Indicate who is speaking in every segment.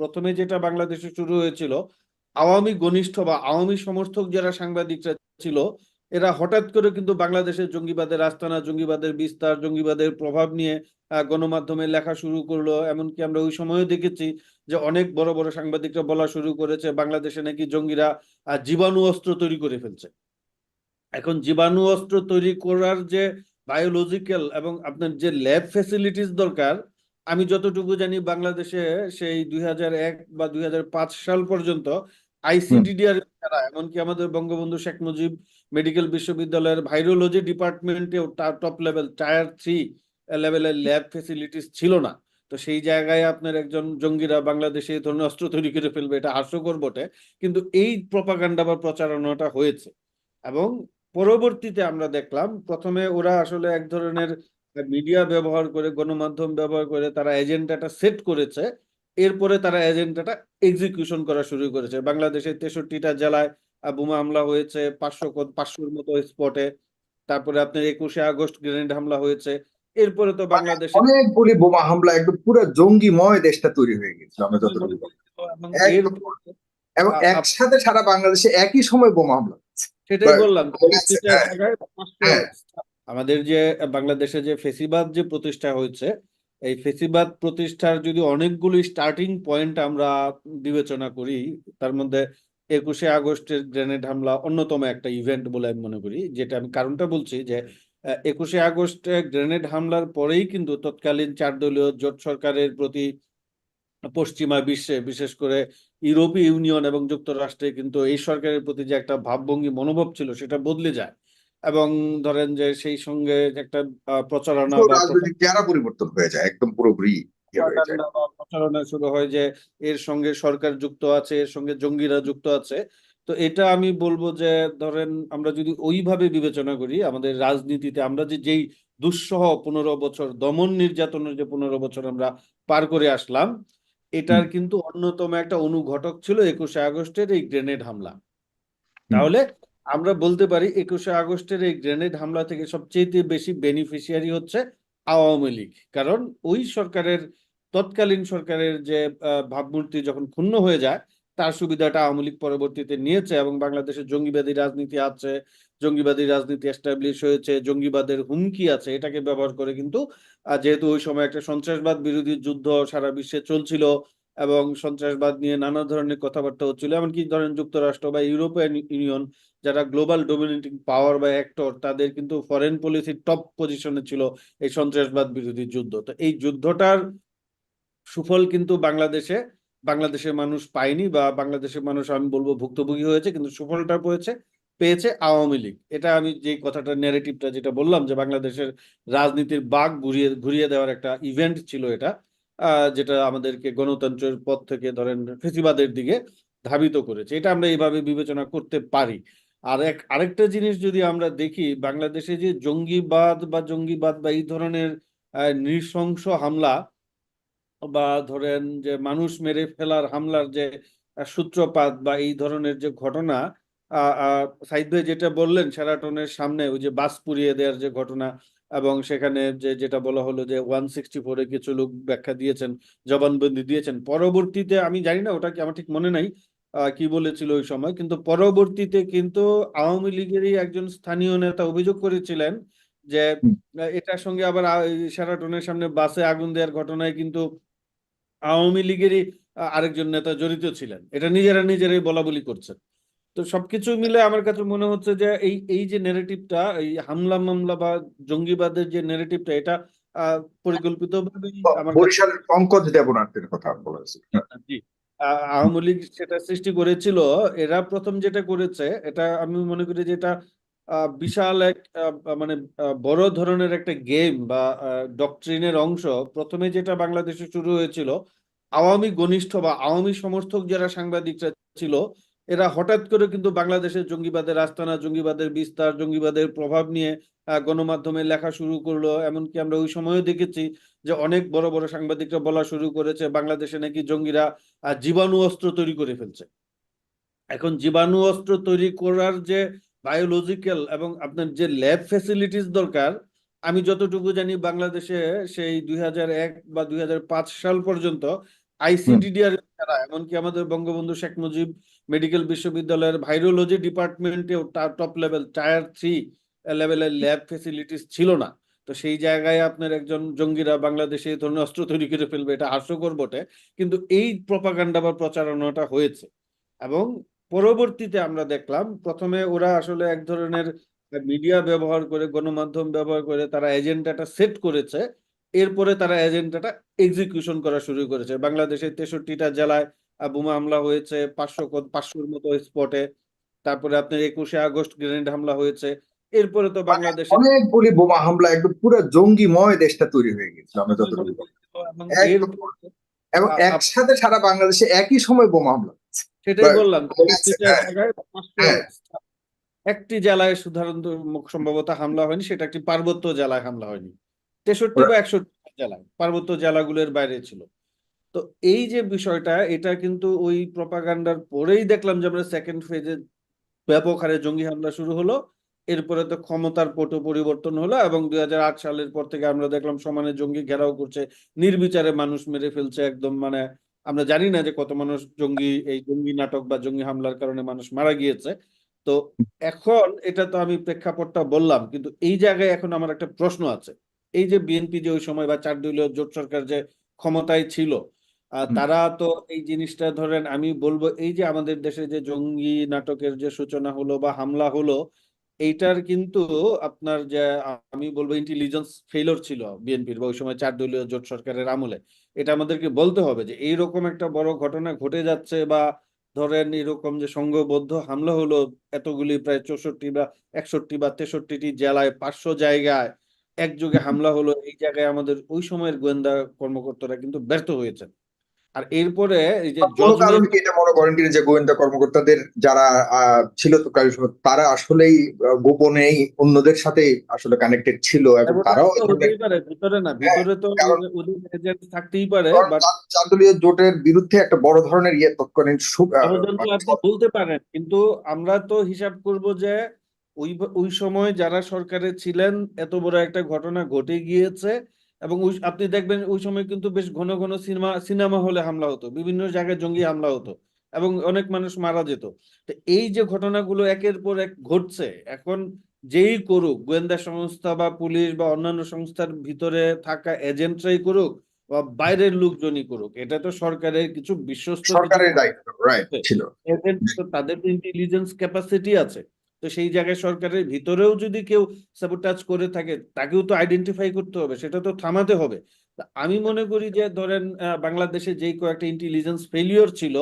Speaker 1: প্রথমে যেটা বাংলাদেশে শুরু হয়েছিল, আওয়ামী ঘনিষ্ঠ বা আওয়ামী সমর্থক যারা সাংবাদিকরা ছিল, এরা হঠাৎ করে কিন্তু বাংলাদেশের জঙ্গিবাদের আস্তানা, জঙ্গিবাদের বিস্তার, জঙ্গিবাদের প্রভাব নিয়ে গণমাধ্যমে লেখা শুরু করল। এমনকি আমরা ওই সময়ও দেখেছি যে অনেক বড় বড় সাংবাদিকরা বলা শুরু করেছে, বাংলাদেশে নাকি জঙ্গিরা জীবাণু অস্ত্র তৈরি করে ফেলছে। এখন জীবাণু অস্ত্র তৈরি করার যে বায়োলজিক্যাল এবং আপনার যে ল্যাব ফ্যাসিলিটিস দরকার আমি যতটুকু জানি বাংলাদেশে সেই দুই বা দুই হাজার পাঁচ সাল পর্যন্ত আইসিডিডিআর ছাড়া এমনকি আমাদের বঙ্গবন্ধু শেখ মুজিব মেডিকেল বিশ্ববিদ্যালয়ের ভাইরোলজি ডিপার্টমেন্টেও টপ লেভেল টায়ার থ্রি লেভেলের ল্যাব ফেসিলিটিস ছিল না। তো সেই জায়গায় আপনার একজন জঙ্গিরা বাংলাদেশে এই ধরনের অস্ত্র তৈরি করে ফেলবে এটা হাস্যকর বটে। কিন্তু এই প্রপাগান্ডা বা প্রচারণাটা হয়েছে। এবং পরবর্তীতে আমরা দেখলাম প্রথমে ওরা আসলে এক ধরনের মিডিয়া ব্যবহার করে গণমাধ্যম ব্যবহার করে তারা এজেন্ডাটা সেট করেছে এরপরে তারা এজেন্ডাটা এক্সিকিউশন করা শুরু করেছে। বাংলাদেশের তেষট্টিটা জেলায় বোমা হামলা হয়েছে পাঁচশো পাঁচশোর মতো স্পটে তারপরে আপনার একুশে আগস্ট গ্রেনেড হামলা হয়েছে। এরপরে তো বাংলাদেশে
Speaker 2: অনেকগুলি বোমা হামলা একদম পুরো জঙ্গিময় দেশটা তৈরি হয়ে গেছে
Speaker 1: এবং
Speaker 2: একসাথে সারা বাংলাদেশে একই সময় বোমা হামলা
Speaker 1: সেটাই বললাম আমাদের যে, বাংলাদেশে যে ফেসিবাদ যে প্রতিষ্ঠা হয়েছে, এই ফেসিবাদ প্রতিষ্ঠার যদি অনেকগুলি স্টার্টিং পয়েন্ট আমরা বিবেচনা করি, তার মধ্যে একুশে আগস্টের গ্রেনেড হামলা অন্যতম একটা ইভেন্ট বলে আমি মনে করি, যেটা আমি কারণটা বলছি যে একুশে আগস্টে গ্রেনেড হামলার পরেই কিন্তু তৎকালীন চার দলীয় জোট সরকারের প্রতি পশ্চিমা বিশ্বে, বিশেষ করে ইউরোপীয় ইউনিয়ন এবং যুক্তরাষ্ট্রে কিন্তু এই সরকারের প্রতি যে একটা ভাবভঙ্গি মনোভাব ছিল, সেটা বদলে যায়। এবং ধরেন যে সেই সঙ্গে একটা প্রচারণা
Speaker 2: রাজনৈতিক চেহারা পরিবর্তন হয়ে যায় একদম পুরোপুরি
Speaker 1: প্রচারণা শুরু হয় যে এর সঙ্গে সরকার যুক্ত আছে এর সঙ্গে জঙ্গিরা যুক্ত আছে। তো এটা আমি বলব যে ধরেন আমরা যদি ওইভাবে বিবেচনা করি আমাদের রাজনীতিতে আমরা যে যেই দুঃসহ পনেরো বছর দমন নির্যাতনের যে পনেরো বছর আমরা পার করে আসলাম এটার কিন্তু অন্যতম একটা অনুঘটক ছিল একুশে আগস্টের এই গ্রেনেড হামলা। তাহলে আমরা বলতে পারি একুশে আগস্টের এই গ্রেনেড হামলা থেকে সবচেয়ে বেশি বেনিফিশিয়ারি হচ্ছে আওয়ামী লীগ। কারণ ওই সরকারের, তৎকালীন সরকারের যে ভাবমূর্তি যখন ক্ষুণ্ণ হয়ে যায়, তার সুবিধাটা আওয়ামী লীগ পরবর্তীতে নিয়েছে এবং বাংলাদেশে জঙ্গিবাদী রাজনীতি আছে, জঙ্গিবাদী রাজনীতি এস্টাবলিশ হয়েছে, জঙ্গিবাদের হুমকি আছে, এটাকে ব্যবহার করে কিন্তু যেহেতু ওই সময় একটা সন্ত্রাসবাদ বিরোধী যুদ্ধ সারা বিশ্বে চলছিল এবং সন্ত্রাসবাদ নিয়ে নানা ধরনের কথাবার্তা হচ্ছিল। এমনকি ধরেন যুক্তরাষ্ট্র বা ইউরোপিয়ান ইউনিয়ন যারা গ্লোবাল ডোমিনেটিং পাওয়ার বা অ্যাক্টর, তাদের কিন্তু ফরেন পলিসির টপ পজিশনে ছিল এই সন্ত্রাসবাদ বিরোধী যুদ্ধ। তো এই যুদ্ধটার সুফল কিন্তু বাংলাদেশে, বাংলাদেশের মানুষ পায়নি বা বাংলাদেশের মানুষ, আমি বলব, ভুক্তভোগী হয়েছে, কিন্তু সুফলটা পেয়েছে পেয়েছে আওয়ামী লীগ। এটা আমি যে কথাটা ন্যারেটিভটা যেটা বললাম যে বাংলাদেশের রাজনীতির বাঘ ঘুরিয়ে ঘুরিয়ে দেওয়ার একটা ইভেন্ট ছিল এটা যেটা আমাদেরকে গণতন্ত্রের পথ থেকে ধরেন ফেসিবাদের দিকে ধাবিত করেছে। এটা আমরা এইভাবে বিবেচনা করতে পারি। আর এক, আরেকটা জিনিস যদি আমরা দেখি, বাংলাদেশে যে জঙ্গিবাদ বা জঙ্গিবাদ বা এই ধরনের নৃশংস হামলা বা ধরেন যে মানুষ মেরে ফেলার হামলার যে সূত্রপাত বা এই ধরনের যে ঘটনা সাইদ ভাই যেটা বললেন শেরাটনের সামনে ওই যে বাস পুড়িয়ে দেওয়ার যে ঘটনা এবং সেখানে যে যেটা বলা হলো যে ওয়ান সিক্সটি ফোরে কিছু লোক ব্যাখ্যা দিয়েছেন জবানবন্দি দিয়েছেন। পরবর্তীতে আমি জানি না ওটা কি আমার ঠিক মনে নাই কি বলেছিল ওই সময় কিন্তু পরবর্তীতে কিন্তু আওয়ামী লীগেরই একজন স্থানীয় নেতা অভিযোগ করেছিলেন যে এটার সঙ্গে আবার শেরাটনের সামনে বাসে আগুন দেওয়ার ঘটনায় কিন্তু আওয়ামী লীগেরই আরেকজন নেতা জড়িত ছিলেন। এটা নিজেরা নিজেরাই বলা বলি করছেন। তো সবকিছু মিলে আমার কাছে মনে হচ্ছে যে এই এই যে নেরেটিভটা এই হামলা মামলা বা জঙ্গিবাদের যে নেরেটিভটা এটা পরিকল্পিতভাবেই আমার কাছে
Speaker 2: বরিশালের পঙ্কজ দেবনাথের কথা বলেছে।
Speaker 1: জি। আওয়ামী লীগ সেটা সৃষ্টি করেছিল এরা প্রথম যেটা করেছে এটা আমি মনে করি যে এটা আহ, বিশাল এক মানে বড় ধরনের একটা গেম বা ডকট্রিনের অংশ। প্রথমে যেটা বাংলাদেশে শুরু হয়েছিল আওয়ামী ঘনিষ্ঠ বা আওয়ামী সমর্থক যারা সাংবাদিকরা ছিল এরা হঠাৎ করে কিন্তু বাংলাদেশের জঙ্গিবাদের আস্তানা জঙ্গিবাদের বিস্তার জঙ্গিবাদের প্রভাব নিয়ে গণমাধ্যমে লেখা শুরু করল। এমনকি আমরা ওই সময়ও দেখেছি যে অনেক বড় বড় সাংবাদিকরা বলা শুরু করেছে বাংলাদেশে নাকি জঙ্গিরা জীবাণু অস্ত্র তৈরি করে ফেলছে। এখন জীবাণু অস্ত্র তৈরি করার যে বায়োলজিক্যাল এবং আপনার যে ল্যাব ফ্যাসিলিটিস দরকার আমি যতটুকু জানি বাংলাদেশে সেই দুই এক বা দুই হাজার পাঁচ সাল পর্যন্ত আইসিডিডিআর ছাড়া এমনকি আমাদের বঙ্গবন্ধু শেখ মুজিব মেডিকেল বিশ্ববিদ্যালয়ের ভাইরোলজি ডিপার্টমেন্টেও টপ লেভেল টায়ার থ্রি লেভেলের ল্যাব ফেসিলিটিস ছিল না। তো সেই জায়গায় আপনার একজন জঙ্গিরা বাংলাদেশে এই ধরনের অস্ত্র তৈরি করে ফেলবে, এটা হাস্যকর বটে। কিন্তু এই প্রপাগান্ডা বা প্রচারণাটা হয়েছে। এবং পরবর্তীতে আমরা দেখলাম, প্রথমে ওরা আসলে এক ধরনের মিডিয়া ব্যবহার করে, গণমাধ্যম ব্যবহার করে, তারা এজেন্ডাটা সেট করেছে। এরপরে তারা এজেন্ডাটা এক্সিকিউশন করা শুরু করেছে। বাংলাদেশের তেষট্টিটা জেলায় বোমা হামলা হয়েছে পাঁচশো পাঁচশোর মতো স্পটে তারপরে আপনার একুশে আগস্ট গ্রেনেড হামলা হয়েছে। এরপরে তো বাংলাদেশে
Speaker 2: অনেকগুলি বোমা হামলা একদম পুরো জঙ্গিময় দেশটা তৈরি হয়ে গেছিল আমরা যতটুকু
Speaker 1: এবং
Speaker 2: একসাথে সারা বাংলাদেশে একই সময় বোমা হামলা
Speaker 1: সেটাই বললাম
Speaker 2: হ্যাঁ। হ্যাঁ।
Speaker 1: একটি জেলায় সাধারণত সম্ভবত হামলা হয়নি সেটা একটি পার্বত্য জেলায় হামলা হয়নি। তেষট্টি বা একষট্টি জেলায় পার্বত্য জেলাগুলোর বাইরে ছিল। তো এই যে বিষয়টা এটা কিন্তু ওই প্রপাগান্ডার পরেই দেখলাম যে আমরা সেকেন্ড ফেজে ব্যাপক হারে জঙ্গি হামলা শুরু হলো। এরপরে তো ক্ষমতার পট পরিবর্তন হলো এবং দুই হাজার আট সালের পর থেকে আমরা দেখলাম সমানে জঙ্গি ঘেরাও করছে নির্বিচারে মানুষ মেরে ফেলছে একদম মানে আমরা জানি না যে কত মানুষ জঙ্গি এই জঙ্গি নাটক বা জঙ্গি হামলার কারণে মানুষ মারা গিয়েছে। তো এখন এটা তো আমি প্রেক্ষাপটটা বললাম কিন্তু এই জায়গায় এখন আমার একটা প্রশ্ন আছে। এই যে বিএনপি যে ওই সময় বা চার দলীয় জোট সরকার যে ক্ষমতায় ছিল তারা তো এই জিনিসটা ধরেন আমি বলব এই যে আমাদের দেশে যে জঙ্গি নাটকের যে সূচনা হলো বা হামলা হলো এইটার কিন্তু আপনার যে আমি বলব ইন্টেলিজেন্স ফেইলর ছিল বিএনপির বা ওই সময় চার দলীয় জোট সরকারের আমলে। এটা আমাদেরকে বলতে হবে যে এইরকম একটা বড় ঘটনা ঘটে যাচ্ছে বা ধরেন এরকম যে সংঘবদ্ধ হামলা হলো এতগুলি প্রায় চৌষট্টি বা একষট্টি বা তেষট্টিটি জেলায় পাঁচশো জায়গায় একযোগে হামলা হলো এই জায়গায় আমাদের ওই সময়ের গোয়েন্দা কর্মকর্তারা কিন্তু ব্যর্থ হয়েছেন। আর এরপরে এই যে
Speaker 2: কোনো কি এটা মনে করেন যে গোয়েন্দা কর্মকর্তাদের যারা ছিল তো তারা আসলেই গোপনেই অন্যদের সাথে আসলে কানেক্টেড ছিল এবং তারাও
Speaker 1: ভিতরে না ভিতরে তো ওদের এজেন্ট থাকতেই পারে
Speaker 2: কারণ
Speaker 1: বাট
Speaker 2: চার- চার দলীয় জোটের বিরুদ্ধে একটা বড় ধরনের ইয়ে তৎকালীন
Speaker 1: বলতে পারেন কিন্তু আমরা তো হিসাব করব যে ওই ওই সময় যারা সরকারে ছিলেন এত বড় একটা ঘটনা ঘটে গিয়েছে এবং ওই আপনি দেখবেন ওই সময় কিন্তু বেশ ঘন ঘন সিনেমা সিনেমা হলে হামলা হতো বিভিন্ন জায়গায় জঙ্গি হামলা হতো এবং অনেক মানুষ মারা যেত। তো এই যে ঘটনাগুলো একের পর এক ঘটছে এখন যেই করুক গোয়েন্দা সংস্থা বা পুলিশ বা অন্যান্য সংস্থার ভিতরে থাকা এজেন্টরাই করুক বা বাইরের লোকজনই করুক এটা তো সরকারের কিছু বিশ্বস্ত
Speaker 2: সরকারের দায়িত্ব রাইট ছিল।
Speaker 1: তাদের তো ইন্টেলিজেন্স ক্যাপাসিটি আছে। তো সেই জায়গায় সরকারের ভিতরেও যদি কেউ সাবোটাজ করে থাকে তাকেও তো আইডেন্টিফাই করতে হবে সেটা তো থামাতে হবে। আমি মনে করি যে ধরেন বাংলাদেশে যেই কয়েকটা ইন্টেলিজেন্স ফেলিওর ছিল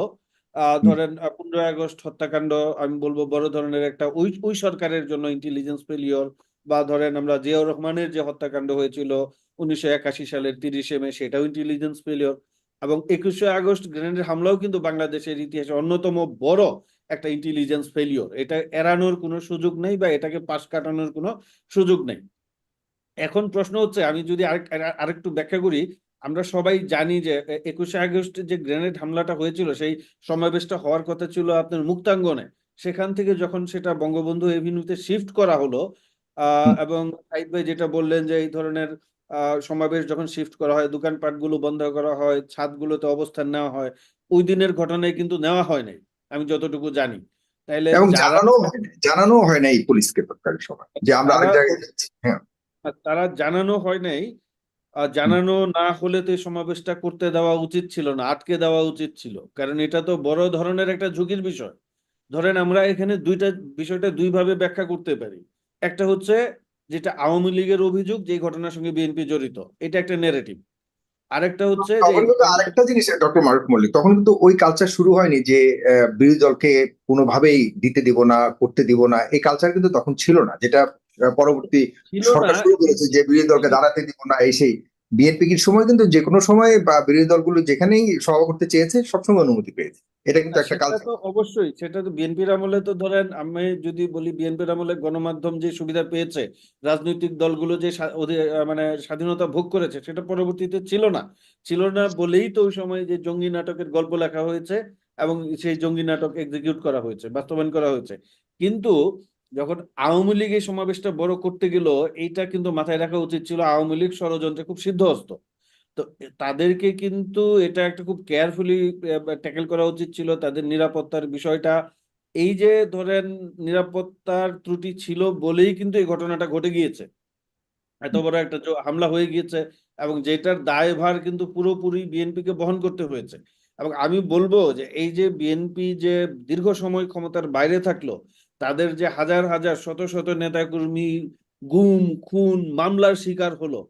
Speaker 1: ধরেন পনেরোই আগস্ট হত্যাকাণ্ড আমি বলব বড় ধরনের একটা ওই ওই সরকারের জন্য ইন্টেলিজেন্স ফেলিওর বা ধরেন আমরা জিয়াউর রহমানের যে হত্যাকাণ্ড হয়েছিল উনিশশো একাশি সালের তিরিশে মে সেটাও ইন্টেলিজেন্স ফেলিওর এবং একুশে আগস্ট গ্রেনেড হামলাও কিন্তু বাংলাদেশের ইতিহাসে অন্যতম বড় একটা ইন্টেলিজেন্স ফেলিওর এটা এড়ানোর কোনো সুযোগ নেই বা এটাকে পাশ কাটানোর কোনো সুযোগ নেই। এখন প্রশ্ন হচ্ছে আমি যদি আরেক আরে- আরেকটু ব্যাখ্যা করি আমরা সবাই জানি যে একুশে আগস্ট যে গ্রেনেড হামলাটা হয়েছিল সেই সমাবেশটা হওয়ার কথা ছিল আপনার মুক্তাঙ্গনে। সেখান থেকে যখন সেটা বঙ্গবন্ধু এভিনিউতে শিফট করা হলো আহ এবং সাইদ ভাই যেটা বললেন যে এই ধরনের আহ সমাবেশ যখন শিফট করা হয় দোকানপাটগুলো বন্ধ করা হয় ছাদগুলোতে অবস্থান নেওয়া হয় ওই দিনের ঘটনায় কিন্তু নেওয়া হয় নাই। আমি যতটুকু জানি। তাইলে
Speaker 2: এবং জানানো হয় নাই জানানো হয় নাই পুলিশকে তৎকালীন সময় যে আমরা আরেক
Speaker 1: তারা-
Speaker 2: জায়গায় যাচ্ছি হ্যাঁ।
Speaker 1: তারা জানানো হয় নাই আর জানানো না হলে তো এই সমাবেশটা করতে দেওয়া উচিত ছিল না আটকে দেওয়া উচিত ছিল। কারণ এটা তো বড় ধরনের একটা ঝুঁকির বিষয়। ধরেন আমরা এখানে দুইটা বিষয়টা দুইভাবে ব্যাখ্যা করতে পারি। একটা হচ্ছে যেটা আওয়ামী লীগের অভিযোগ যে ঘটনার সঙ্গে বিএনপি জড়িত এটা একটা নেরেটিভ আরেকটা হচ্ছে
Speaker 2: আরেকটা জিনিস ডক্টর মারুফ মল্লিক তখন কিন্তু ওই কালচার শুরু হয়নি যে আহ, বিরোধী দলকে কোনোভাবেই দিতে দিব না করতে দিব না। এই কালচার কিন্তু তখন ছিল না যেটা পরবর্তী সরকার শুরু করেছে যে বিরোধী দলকে দাঁড়াতে দিব না এই সেই। বিএনপি কি সময় কিন্তু যে কোনো সময় বা বিরোধী দলগুলো যেখানেই সভা করতে চেয়েছে সবসময় অনুমতি পেয়েছে। এটা কিন্তু একটা কালচার
Speaker 1: তো অবশ্যই সেটা তো বিএনপির আমলে তো ধরেন আমি যদি বলি বিএনপির আমলে গণমাধ্যম যে সুবিধা পেয়েছে রাজনৈতিক দলগুলো যে মানে স্বাধীনতা ভোগ করেছে সেটা পরবর্তীতে ছিল না। ছিল না বলেই তো ওই সময় যে জঙ্গি নাটকের গল্প লেখা হয়েছে এবং সেই জঙ্গি নাটক এক্সিকিউট করা হয়েছে বাস্তবায়ন করা হয়েছে। কিন্তু যখন আওয়ামী লীগ এই সমাবেশটা বড় করতে গেল এইটা কিন্তু মাথায় রাখা উচিত ছিল আওয়ামী লীগ ষড়যন্ত্রে খুব সিদ্ধহস্ত। তো তাদেরকে কিন্তু এটা একটা খুব কেয়ারফুলি ট্যাকেল করা উচিত ছিল তাদের নিরাপত্তার বিষয়টা। এই যে ধরেন নিরাপত্তার ত্রুটি ছিল বলেই কিন্তু এই ঘটনাটা ঘটে গিয়েছে। এত বড় একটা হামলা হয়ে গিয়েছে এবং যেটার দায়ভার কিন্তু পুরোপুরি বিএনপিকে বহন করতে হয়েছে। এবং আমি বলব যে এই যে বিএনপি যে দীর্ঘ সময় ক্ষমতার বাইরে থাকল তাদের যে হাজার হাজার, শত শত নেতাকর্মী গুম, খুন, মামলার শিকার হলো,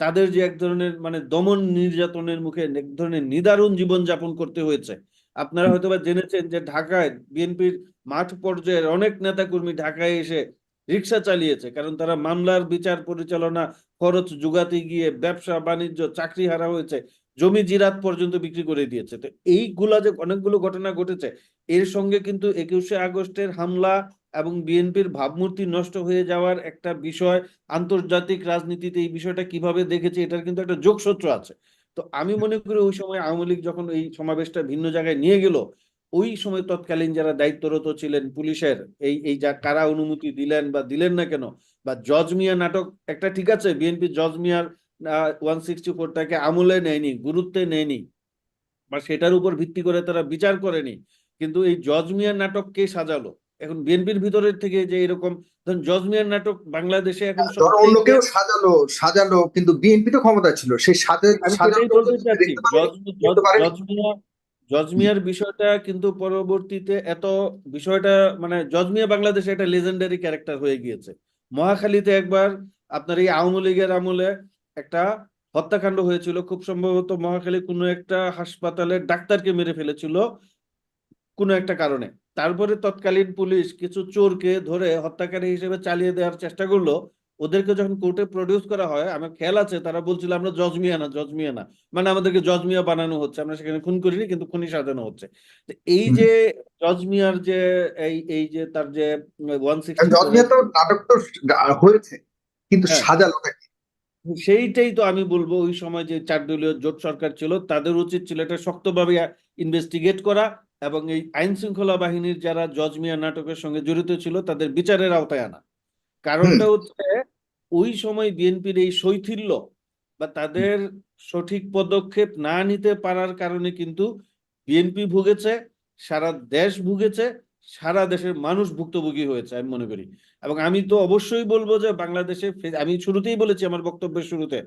Speaker 1: তাদের যে এক ধরনের মানে দমন নির্যাতনের মুখে এক ধরনের নিদারুণ জীবনযাপন করতে হয়েছে। আপনারা হয়তোবা জেনেছেন যে ঢাকায় বিএনপির মাঠ পর্যায়ের অনেক নেতাকর্মী ঢাকায় এসে রিক্সা চালিয়েছে, কারণ তারা মামলার বিচার পরিচালনা খরচ জোগাতে গিয়ে ব্যবসা, বাণিজ্য চাকরি হারা হয়েছে। জমি জিরাত পর্যন্ত বিক্রি করে দিয়েছে। তো এইগুলা যে অনেকগুলো ঘটনা ঘটেছে, এর সঙ্গে কিন্তু একুশে আগস্টের হামলা এবং বিএনপির ভাবমূর্তি নষ্ট হয়ে যাওয়ার একটা বিষয়, আন্তর্জাতিক রাজনীতিতে এই বিষয়টা কীভাবে দেখেছে এটার কিন্তু একটা যোগসূত্র আছে। তো আমি মনে করি ওই সময় আওয়ামী লীগ যখন এই সমাবেশটা ভিন্ন জায়গায় নিয়ে গেল, ওই সময় তৎকালীন যারা দায়িত্বরত ছিলেন পুলিশের, এই এই যা কারা অনুমতি দিলেন বা দিলেন না কেন, বা জজ মিয়া নাটক, একটা ঠিক আছে, বিএনপি জজ মিয়ার ওয়ান সিক্সটি ফোরটাকে আমলে নেয়নি গুরুত্বে নেয়নি বা সেটার উপর ভিত্তি করে তারা বিচার করেনি। কিন্তু এই জজ মিয়ার নাটক কে সাজালো? এখন বিএনপির ভিতরের থেকে যে এরকম ধরুন জজ মিয়ার নাটক বাংলাদেশে এখন
Speaker 2: অন্য কেউ সাজালো সাজালো কিন্তু বিএনপি তো ক্ষমতা ছিল। সেই সাজা
Speaker 1: আমি
Speaker 2: সাজানো
Speaker 1: সেটাই বলতে চাচ্ছি
Speaker 2: দেখতে পারেনি,
Speaker 1: জজ
Speaker 2: করতে
Speaker 1: জজ-
Speaker 2: পারেনি।
Speaker 1: জজ মিয়া জজ মিয়ার বিষয়টা কিন্তু পরবর্তীতে এত বিষয়টা মানে জজমিয়া বাংলাদেশে একটা লেজেন্ডারি ক্যারেক্টার হয়ে গিয়েছে। মহাখালীতে একবার আপনার এই আওয়ামী লীগের আমলে একটা হত্যাকাণ্ড হয়েছিল। খুব সম্ভবত মহাখালী কোনো একটা হাসপাতালের ডাক্তারকে মেরে ফেলেছিল কোনো একটা কারণে। তারপরে তৎকালীন পুলিশ কিছু চোরকে ধরে হত্যাকারী হিসেবে চালিয়ে দেওয়ার চেষ্টা করল। ওদেরকে যখন কোর্টে প্রডিউস করা হয় আমার খেয়াল আছে তারা বলছিল আমরা জজ মিয়া না জজমিয়া না। মানে আমাদেরকে জজ মিয়া বানানো হচ্ছে আমরা সেখানে খুন করিনি কিন্তু খুনি সাজানো হচ্ছে। এই যে জজমিয়ার যে এই এই যে তার যে ওয়ান
Speaker 2: জজমিয়া তো নাটক তো হয়েছে কিন্তু
Speaker 1: হ্যাঁ।
Speaker 2: সাজালোটা কি?
Speaker 1: সেইটাই তো আমি বলব ওই সময় যে চার দলীয় জোট সরকার ছিল তাদের উচিত ছিল এটা শক্তভাবে ইনভেস্টিগেট করা এবং এই আইন শৃঙ্খলা বাহিনীর যারা জজ মিয়া নাটকের সঙ্গে জড়িত ছিল তাদের বিচারের আওতায় আনা। কারণটা হচ্ছে ওই সময় বিএনপির এই শৈথিল্য বা তাদের সঠিক পদক্ষেপ না নিতে পারার কারণে কিন্তু বিএনপি ভুগেছে সারা দেশ ভুগেছে সারা দেশের মানুষ ভুক্তভোগী হয়েছে, আমি মনে করি। এবং আমি তো অবশ্যই বলব যে বাংলাদেশে আমি শুরুতেই বলেছি আমার বক্তব্যের শুরুতে,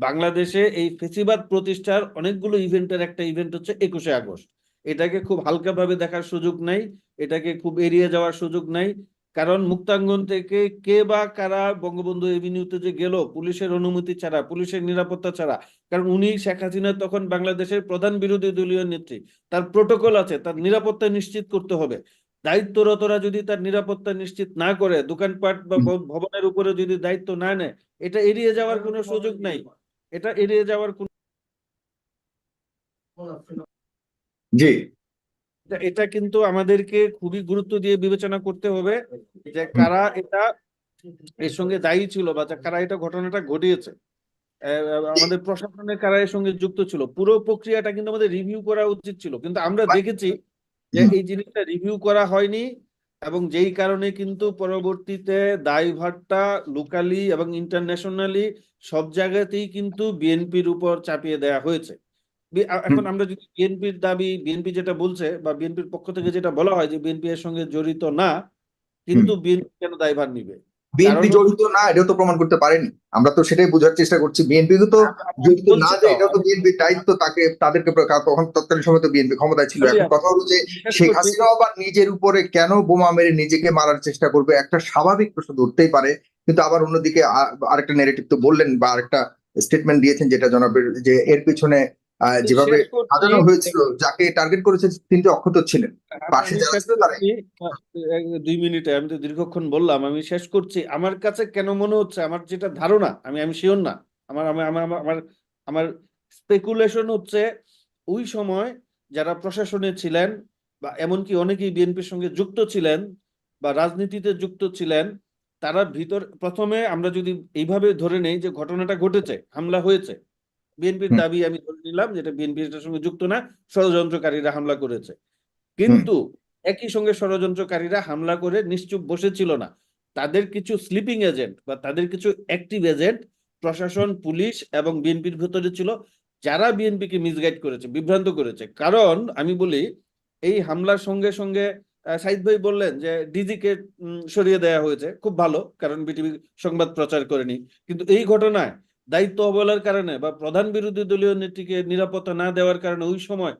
Speaker 1: বাংলাদেশে এই ফেসিবাদ প্রতিষ্ঠার অনেকগুলো ইভেন্টের একটা ইভেন্ট হচ্ছে একুশে আগস্ট। এটাকে খুব হালকাভাবে দেখার সুযোগ নাই, এটাকে খুব এড়িয়ে যাওয়ার সুযোগ নাই। কারণ মুক্তাঙ্গন থেকে কে বা কারা বঙ্গবন্ধু এভিনিউতে যে গেল, পুলিশের অনুমতি ছাড়া, পুলিশের নিরাপত্তা ছাড়া, কারণ উনি শেখ হাসিনা তখন বাংলাদেশের প্রধান বিরোধী দলীয় নেত্রী। তার প্রোটোকল আছে, তার নিরাপত্তা নিশ্চিত করতে হবে। দায়িত্বরতরা যদি তার নিরাপত্তা নিশ্চিত না করে দোকানপাট বা ভবনের উপরে যদি দায়িত্ব না নেয় এটা এড়িয়ে যাওয়ার কোনো সুযোগ নাই। এটা এড়িয়ে যাওয়ার কোনো
Speaker 2: জি।
Speaker 1: এটা- কিন্তু আমাদেরকে খুবই গুরুত্ব দিয়ে বিবেচনা করতে হবে যে কারা এটা এর সঙ্গে দায়ী ছিল বা কারা এটা ঘটনাটা ঘটিয়েছে। আমাদের প্রশাসনের কারা এর সঙ্গে যুক্ত ছিল? পুরো প্রক্রিয়াটা কিন্তু আমাদের রিভিউ করা উচিত ছিল। কিন্তু আমরা দেখেছি যে এই জিনিসটা রিভিউ করা হয়নি এবং যেই কারণে কিন্তু পরবর্তীতে দায়ভারটা লোকালি এবং ইন্টারন্যাশনালি সব জায়গাতেই কিন্তু বিএনপির উপর চাপিয়ে দেয়া হয়েছে। এখন আমরা যদি বিএনপির দাবি বিএনপি যেটা বলছে বা বিএনপির পক্ষ থেকে যেটা বলা হয় যে বিএনপি এর সঙ্গে জড়িত না কিন্তু বিএনপি কেন দায়ভার নিবে?
Speaker 2: বিএনপি জড়িত না এটাও তো প্রমাণ করতে পারেনি। আমরা তো সেটাই বোঝার চেষ্টা করছি। বিএনপি তো জড়িত না যে
Speaker 1: তো,
Speaker 2: এটাও তো বিএনপির দায়িত্ব তাকে তাদেরকে তখন তৎকালীন সময় তো বিএনপি ক্ষমতায় ছিল। এখন কথা হলো যে শেখ। হাসিনা আবার নিজের উপরে কেন বোমা মেরে নিজেকে মারার চেষ্টা করবে? একটা স্বাভাবিক প্রশ্ন ধরতেই পারে। কিন্তু আবার অন্যদিকে আরেকটা নেগেটিভ তো বললেন বা আরেকটা স্টেটমেন্ট দিয়েছেন যেটা জনাবের যে এর পিছনে যেভাবে সাজানো হয়েছিল যাকে টার্গেট করেছে তিনটে অক্ষত ছিলেন। পাশে।
Speaker 1: এক- দুই মিনিটে আমি তো দীর্ঘক্ষণ বললাম আমি শেষ করছি। আমার কাছে কেন মনে হচ্ছে আমার যেটা ধারণা আমি আমি শিওর না। আমার আমার- আমার আমার স্পেকুলেশন হচ্ছে ওই সময় যারা প্রশাসনে ছিলেন বা এমনকি অনেকেই বিএনপির সঙ্গে যুক্ত ছিলেন বা রাজনীতিতে যুক্ত ছিলেন তারা ভিতর প্রথমে আমরা যদি এইভাবে ধরে নেই যে ঘটনাটা ঘটেছে হামলা হয়েছে বিএনপির দাবি আমি ধরে নিলাম যেটা বিএনপি এটার সঙ্গে যুক্ত না ষড়যন্ত্রকারীরা হামলা করেছে। কিন্তু একই সঙ্গে ষড়যন্ত্রকারীরা হামলা করে নিশ্চুপ বসেছিল না। তাদের কিছু স্লিপিং এজেন্ট বা তাদের কিছু অ্যাক্টিভ এজেন্ট প্রশাসন পুলিশ এবং বিএনপির ভেতরে ছিল যারা বিএনপিকে মিসগাইড করেছে বিভ্রান্ত করেছে। কারণ আমি বলি এই হামলার সঙ্গে সঙ্গে সাইদ ভাই বললেন যে ডিজিকে সরিয়ে দেওয়া হয়েছে। খুব ভালো কারণ বিটিভি সংবাদ প্রচার করেনি। কিন্তু এই ঘটনায় দায়িত্ব অবহেলার কারণে বা প্রধান বিরোধী দলীয় নেত্রীকে নিরাপত্তা না দেওয়ার কারণে ওই সময়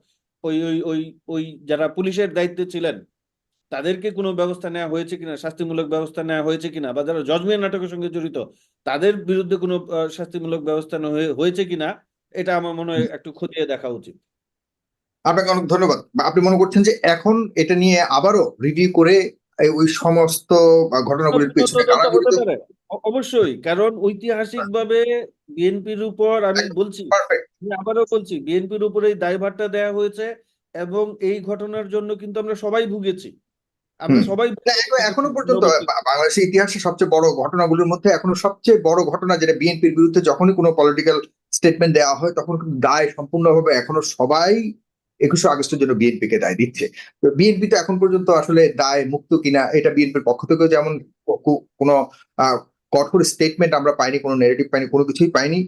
Speaker 1: ওই ওই ওই ওই যারা পুলিশের দায়িত্বে ছিলেন তাদেরকে কোনো ব্যবস্থা নেওয়া হয়েছে কিনা শাস্তিমূলক ব্যবস্থা নেওয়া হয়েছে কিনা বা যারা জজমের নাটকের সঙ্গে জড়িত তাদের বিরুদ্ধে কোনো শাস্তিমূলক ব্যবস্থা হয়ে- হয়েছে কিনা এটা আমার মনে হয় একটু খতিয়ে দেখা উচিত।
Speaker 2: আপনাকে অনেক ধন্যবাদ। আপনি মনে করছেন যে এখন এটা নিয়ে আবারও রিভিউ করে ওই সমস্ত ঘটনাগুলির পেছনে
Speaker 1: অবশ্যই কারণ ঐতিহাসিকভাবে বিএনপির উপর আমি বলছি আবারও বলছি বিএনপির উপর এই দায়ভারটা দেওয়া হয়েছে এবং এই ঘটনার জন্য কিন্তু আমরা সবাই ভুগেছি। আমরা সবাই
Speaker 2: এখনও পর্যন্ত বাংলাদেশের ইতিহাসে সবচেয়ে বড় ঘটনাগুলোর মধ্যে এখনও সবচেয়ে বড় ঘটনা যেটা বিএনপির বিরুদ্ধে যখনই কোনো পলিটিক্যাল স্টেটমেন্ট দেওয়া হয় তখন কিন্তু দায় সম্পূর্ণভাবে এখনও সবাই একুশে আগস্টের জন্য বিএনপি কে দায় দিচ্ছে। তো বিএনপি তো এখন পর্যন্ত আসলে দায় মুক্ত কিনা, এটা বিএনপির পক্ষ থেকেও যেমন কোনো কঠোর স্টেটমেন্ট আমরা পাইনি, কোনো নেগেটিভ পাইনি, কোনো কিছুই পাইনি।